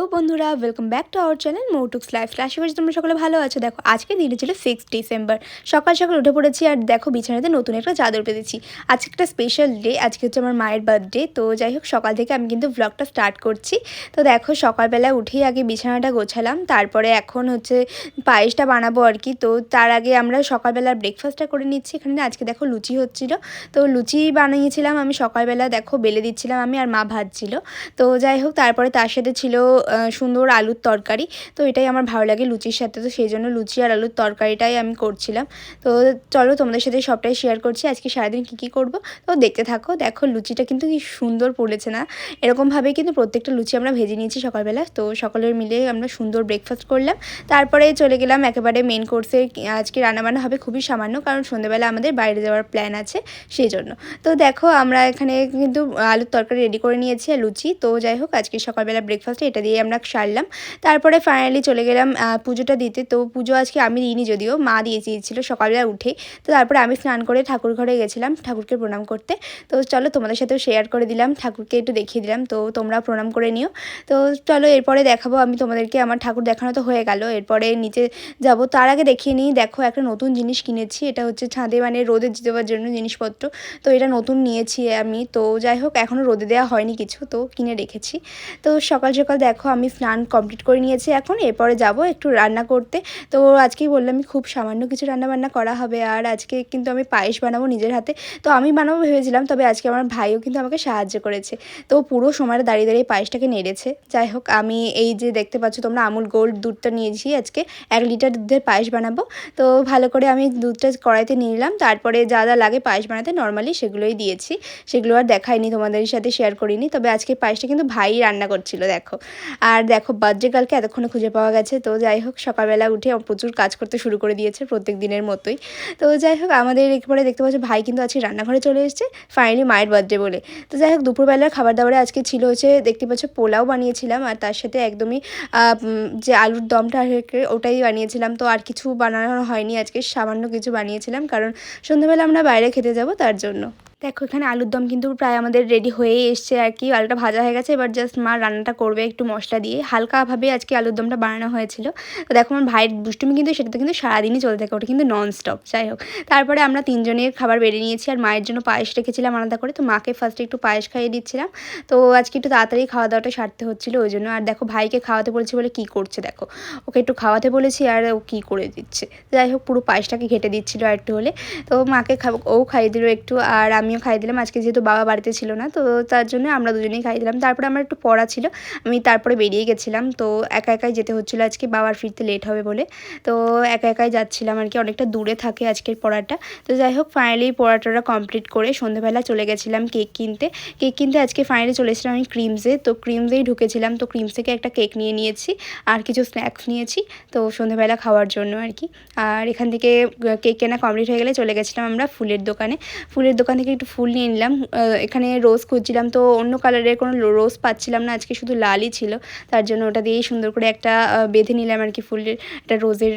Hello বন্ধুরা welcome back to our channel মৌটুক্স life করছি তোমরা সকলে ভালো আছো। দেখো আজকে দিনে ছিল সিক্স ডিসেম্বর সকাল সকাল উঠে পড়েছি আর দেখো, বিছানাতে নতুন একটা চাদর পেতেছি। আজকে একটা স্পেশাল ডে আজকে হচ্ছে আমার মায়ের বার্থডে তো যাই হোক, সকাল থেকে আমি কিন্তু ব্লগটা স্টার্ট করছি। তো দেখো, সকালবেলা উঠেই আগে বিছানাটা গোছালাম। তারপরে এখন হচ্ছে পায়েসটা বানাবো আর কি। তো তার আগে আমরা সকালবেলা ব্রেকফাস্টটা করে নিচ্ছি। এখানে আজকে দেখো লুচি হচ্ছিল। তো লুচি বানিয়েছিলাম আমি। সকালবেলা দেখো, বেলে দিচ্ছিলাম আমি আর মা ভাজছিল। তো যাই হোক, তারপরে তার সাথে ছিল সুন্দর আলুর তরকারি। তো এটাই আমার ভালো লাগে লুচির সাথে। তো সেই জন্য লুচি আর আলুর তরকারিটাই আমি করছিলাম। তো চলো তোমাদের সাথে সবটাই শেয়ার করছি। আজকে সারাদিন কী কী করব? তো দেখতে থাকো। দেখো লুচিটা কিন্তু কি সুন্দর পড়েছে না? এরকমভাবেই কিন্তু প্রত্যেকটা লুচি আমরা ভেজে নিয়েছি সকালবেলা। তো সকলের মিলে আমরা সুন্দর ব্রেকফাস্ট করলাম। তারপরে চলে গেলাম একেবারে মেন কোর্সে আজকে রান্নাবান্না হবে খুবই সামান্য, কারণ সন্ধ্যেবেলা আমাদের বাইরে যাওয়ার প্ল্যান আছে সেই জন্য। তো দেখো আমরা এখানে কিন্তু আলুর তরকারি রেডি করে নিয়েছি আর লুচি। তো যাই হোক, আজকে সকালবেলা ব্রেকফাস্টে এটা দিয়ে আমরা সারলাম। তারপরে ফাইনালি চলে গেলাম পুজোটা দিতে। তো পুজো আজকে আমি দিইনি যদিও, মা দিয়ে দিয়েছিল সকালবেলা উঠে তো তারপরে আমি স্নান করে ঠাকুর ঘরে গেছিলাম ঠাকুরকে প্রণাম করতে। তো চলো তোমাদের সাথেও শেয়ার করে দিলাম, ঠাকুরকে একটু দেখিয়ে দিলাম। তো তোমরা প্রণাম করে নিও। তো চলো এরপরে দেখাবো আমি তোমাদেরকে, আমার ঠাকুর দেখানো তো হয়ে গেল। এরপরে নিচে যাব। তার আগে দেখিয়ে নিই, দেখো একটা নতুন জিনিস কিনেছি। এটা হচ্ছে ছাদে মানে রোদে দেওয়ার জন্য জিনিসপত্র। তো এটা নতুন নিয়েছি আমি। তো যাই হোক এখনও রোদে দেওয়া হয়নি কিছু। তো কিনে রেখেছি। তো সকাল সকাল দেখো আমি স্নান কমপ্লিট করে নিয়েছি এখন, এরপরে যাব একটু রান্না করতে। তো আজকেই বললাম আমি খুব সামান্য কিছু রান্না বান্না করা হবে আর আজকে কিন্তু আমি পায়েস বানাবো নিজের হাতে। তো আমি বানাবো ভেবেছিলাম, তবে আজকে আমার ভাইও কিন্তু আমাকে সাহায্য করেছে। তো পুরো সময়টা দাঁড়িয়ে দাঁড়িয়ে পায়েসটাকে নেড়েছে। যাই হোক, আমি এই যে দেখতে পাচ্ছ তোমরা আমুল গোল্ড দুধটা নিয়েছি আজকে, এক লিটার দুধের পায়েস বানাবো। তো ভালো করে আমি দুধটা কড়াইতে নিয়ে নিলাম, তারপরে যা যা লাগে পায়েস বানাতে নর্মালি সেগুলোই দিয়েছি। সেগুলো আর দেখাইনি, তোমাদের সাথে শেয়ার করিনি, তবে আজকে পায়েসটা কিন্তু ভাই রান্না করছিল, দেখো। আর দেখো বার্থডে কালকে এতক্ষণে খুঁজে পাওয়া গেছে, তো যাই হোক সকালবেলা উঠে প্রচুর কাজ করতে শুরু করে দিয়েছে প্রত্যেক দিনের মতোই। তো যাই হোক আমাদের একেবারে দেখতে পাচ্ছি ভাই কিন্তু আজকে রান্নাঘরে চলে এসেছে ফাইনালি মায়ের বার্থডে বলে। তো যাই হোক দুপুরবেলার খাবার দাবারে আজকে ছিল হচ্ছে দেখতে পাচ্ছ পোলাও বানিয়েছিলাম আর তার সাথে একদমই যে আলুর দমটা ওটাই বানিয়েছিলাম। তো আর কিছু বানানো হয়নি, আজকে সামান্য কিছু বানিয়েছিলাম কারণ সন্ধ্যাবেলা আমরা বাইরে খেতে যাব তার জন্য। দেখো, এখানে আলুর দম কিন্তু প্রায় আমাদের রেডি হয়েই এসছে আর কি। আলুটা ভাজা হয়ে গেছে, এবার জাস্ট মা রান্নাটা করবে একটু মশলা দিয়ে। হালকাভাবে আজকে আলুর দমটা বানানো হয়েছিল। তো দেখো, আমার ভাইয়ের দুষ্টুমি কিন্তু, সেটা তো কিন্তু সারাদিনই চলতে থাকে, ওটা কিন্তু নন স্টপ যাই হোক। তারপরে আমরা তিনজনের খাবার বেড়ে নিয়েছি, আর মায়ের জন্য পায়েস রেখেছিলাম আলাদা করে। তো মাকে ফার্স্টে একটু পায়েস খাইয়ে দিচ্ছিলাম। তো আজকে একটু তাড়াতাড়ি খাওয়া দাওয়াটা সারতে হচ্ছিল, ওই জন্য। আর দেখো, ভাইকে খাওয়াতে বলেছি বলে কী করছে, দেখো। ওকে একটু খাওয়াতে বলেছি, আর ও কী করে দিচ্ছে। যাই হোক, পুরো পায়েসটাকে ঘেটে দিচ্ছিল আর একটু হলে। তো মাকে ও খাইয়ে দিল একটু, আর আমিও খাইয়ে দিলাম। আজকে যেহেতু বাবা বাড়িতে ছিল না, তো তার জন্য আমরা দুজনেই খাই দিলাম। তারপরে আমার একটু পড়া ছিল। আমি তারপরে বেরিয়ে গেছিলাম। তো একা একাই যেতে হচ্ছিল। আজকে বাবার ফিরতে লেট হবে বলে। তো একা একাই যাচ্ছিলাম আর কি। অনেকটা দূরে থাকে আজকের পড়াটা। তো যাই হোক ফাইনালি পড়াটা কমপ্লিট করে সন্ধ্যেবেলা চলে গেছিলাম কেক কিনতে। কেক কিনতে আজকে ফাইনালি চলে এসেছিলাম আমি ক্রিমসে তো ক্রিমসেই ঢুকেছিলাম। তো ক্রিমস থেকে একটা কেক নিয়ে নিয়েছি। আর কিছু স্ন্যাক্স নিয়েছি। তো সন্ধ্যেবেলা খাওয়ার জন্য আর কি। আর এখান থেকে কেক কেনা কমপ্লিট হয়ে গেলে চলে গেছিলাম আমরা ফুলের দোকানে। ফুলের দোকান থেকে একটু ফুল নিয়ে নিলাম। এখানে রোজ খুঁজছিলাম তো অন্য কালারের কোনো রোজ পাচ্ছিলাম না, আজকে শুধু লালই ছিল। তার জন্য ওটা দিয়েই সুন্দর করে একটা বেঁধে নিলাম আর কি ফুলের একটা রোজের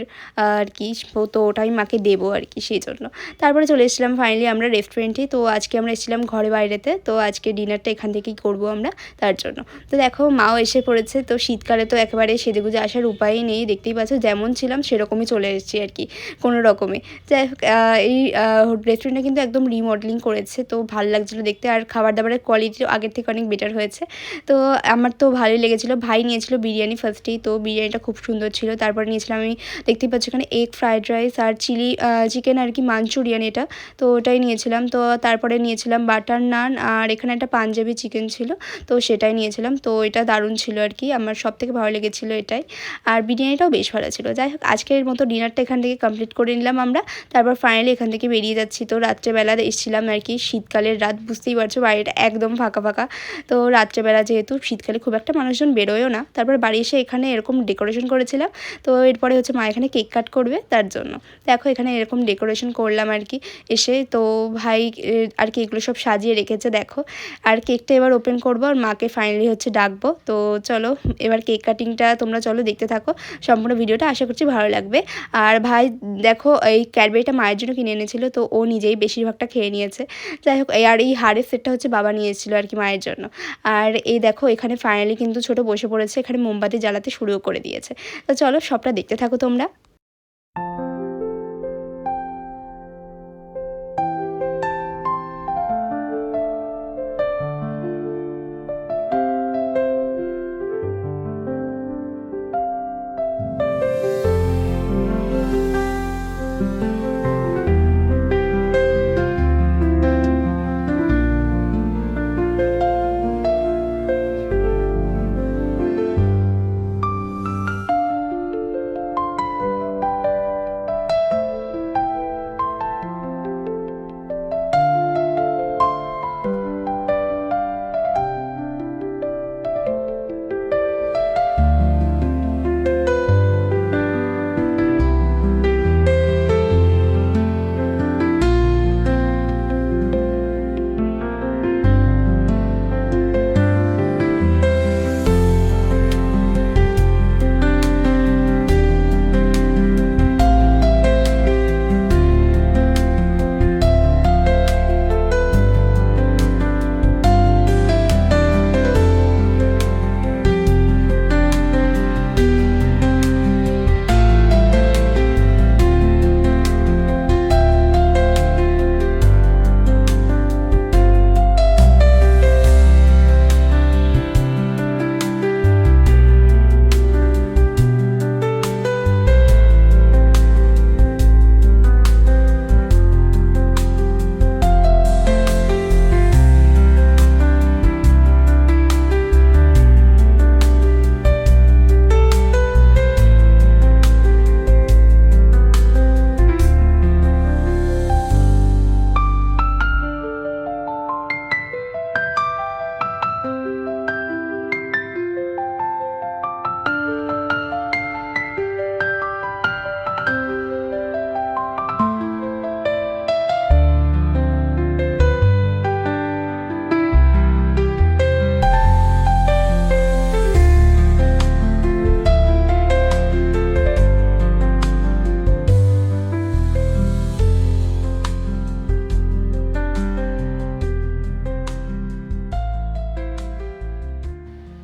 আর কি। তো ওটা আমি মাকে দেবো আর কি সেই জন্য। তারপরে চলে এসেছিলাম ফাইনালি আমরা রেস্টুরেন্টে তো আজকে আমরা এসেছিলাম ঘরে বাইরেতে। তো আজকে ডিনারটা এখান থেকেই করব আমরা তার জন্য। তো দেখো, মাও এসে পড়েছে। তো শীতকালে তো একেবারে সেদেগুজে আসার উপায়ই নেই। দেখতেই পাচ্ছ, যেমন ছিলাম সেরকমই চলে এসেছি আর কি, কোনো রকমে। যাই হোক এই রেস্টুরেন্টটা কিন্তু একদম রিমডেলিং করেছে। তো ভালো লাগছিল দেখতে। আর খাবার দাবারের কোয়ালিটিও আগের থেকে অনেক বেটার হয়েছে। তো আমার তো ভালোই লেগেছিলো। ভাই নিয়েছিল বিরিয়ানি ফার্স্টেই তো বিরিয়ানিটা খুব সুন্দর ছিল। তারপর নিয়েছিলাম আমি, দেখতেই পাচ্ছি এখানে এগ ফ্রায়েড রাইস আর চিলি চিকেন আর কি মাঞ্চুরিয়ান এটা। তো ওটাই নিয়েছিলাম। তো তারপরে নিয়েছিলাম বাটার নান আর এখানে একটা পাঞ্জাবি চিকেন ছিল, তো সেটাই নিয়েছিলাম। তো এটা দারুণ ছিল আর কি। আমার সব থেকে ভালো লেগেছিলো এটাই। আর বিরিয়ানিটাও বেশ ভালো ছিল। যাই হোক, আজকের মতো ডিনারটা এখান থেকে কমপ্লিট করে নিলাম আমরা। তারপর ফাইনালি এখান থেকে বেরিয়ে যাচ্ছি। তো রাত্রেবেলা এসেছিলাম আর কি শীতকালের রাত বুঝতেই পারছ, বাড়িটা একদম ফাঁকা ফাঁকা। তো রাত্রেবেলা যেহেতু শীতকালে খুব একটা মানুষজন বেরোয়ও না, তারপর বাড়ি এসে এখানে এরকম ডেকোরেশন করেছিলাম। তো এরপরে হচ্ছে মা এখানে কেক কাট করবে তার জন্য। দেখো এখানে এরকম ডেকোরেশন করলাম আর কি এসে। তো ভাই আর কি এগুলো সব সাজিয়ে রেখেছে, দেখো। আর কেকটা এবার ওপেন করব আর মাকে ফাইনালি হচ্ছে ডাকবো। তো চলো এবার কেক কাটিংটা তোমরা চলো দেখতে থাকো। সম্পূর্ণ ভিডিওটা আশা করছি ভালো লাগবে। আর ভাই দেখো এই ক্যাডবেরিটা মায়ের জন্য কিনে এনেছিল, তো ও নিজেই বেশিরভাগটা খেয়ে নিয়েছে। যাই হোক আর এই হারের সেটটা হচ্ছে বাবা নিয়েছিল আর কি মায়ের জন্য। আর এই দেখো, এখানে ফাইনালি কিন্তু ছোট বসে পড়েছে, এখানে মোমবাতি জ্বালাতে শুরুও করে দিয়েছে। তো চলো সবটা দেখতে থাকো তোমরা।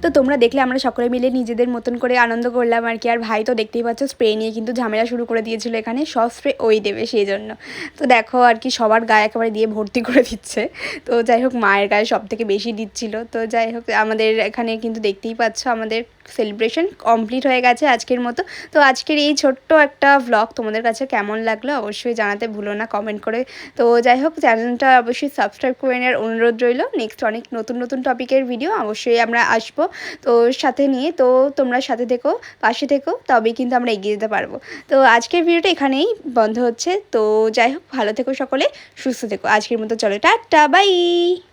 তো তোমরা দেখলে আমরা সকলে মিলে নিজেদের মতন করে আনন্দ করলাম আর কি। আর ভাই তো দেখতেই পাচ্ছ স্প্রে নিয়ে কিন্তু ঝামেলা শুরু করে দিয়েছিল এখানে, সব স্প্রে ওই দেবে সেই জন্য তো দেখো আর কি সবার গায়ে একেবারে দিয়ে ভর্তি করে দিচ্ছে। তো যাই হোক মায়ের গায়ে সব থেকে বেশি দিচ্ছিল। তো যাই হোক আমাদের এখানে কিন্তু দেখতেই পাচ্ছ আমাদের সেলিব্রেশন কমপ্লিট হয়ে গেছে আজকের মতো। তো আজকের এই ছোট্ট একটা ভ্লগ তোমাদের কাছে কেমন লাগল অবশ্যই জানাতে ভুলো না কমেন্ট করে। তো যাই হোক চ্যানেলটা অবশ্যই সাবস্ক্রাইব করে নেওয়ার অনুরোধ রইল। নেক্সট অনেক নতুন নতুন টপিকের ভিডিও অবশ্যই আমরা আসব। তো সাথে নিয়ে, তো তোমরা সাথে থেকো, পাশে থেকো, তবেই কিন্তু আমরা এগিয়ে যেতে পারব। তো আজকের ভিডিওটা এখানেই বন্ধ হচ্ছে। তো যাই হোক, ভালো থেকো সকলে, সুস্থ থেকো। আজকের মতো চলো, টাটা, বাই!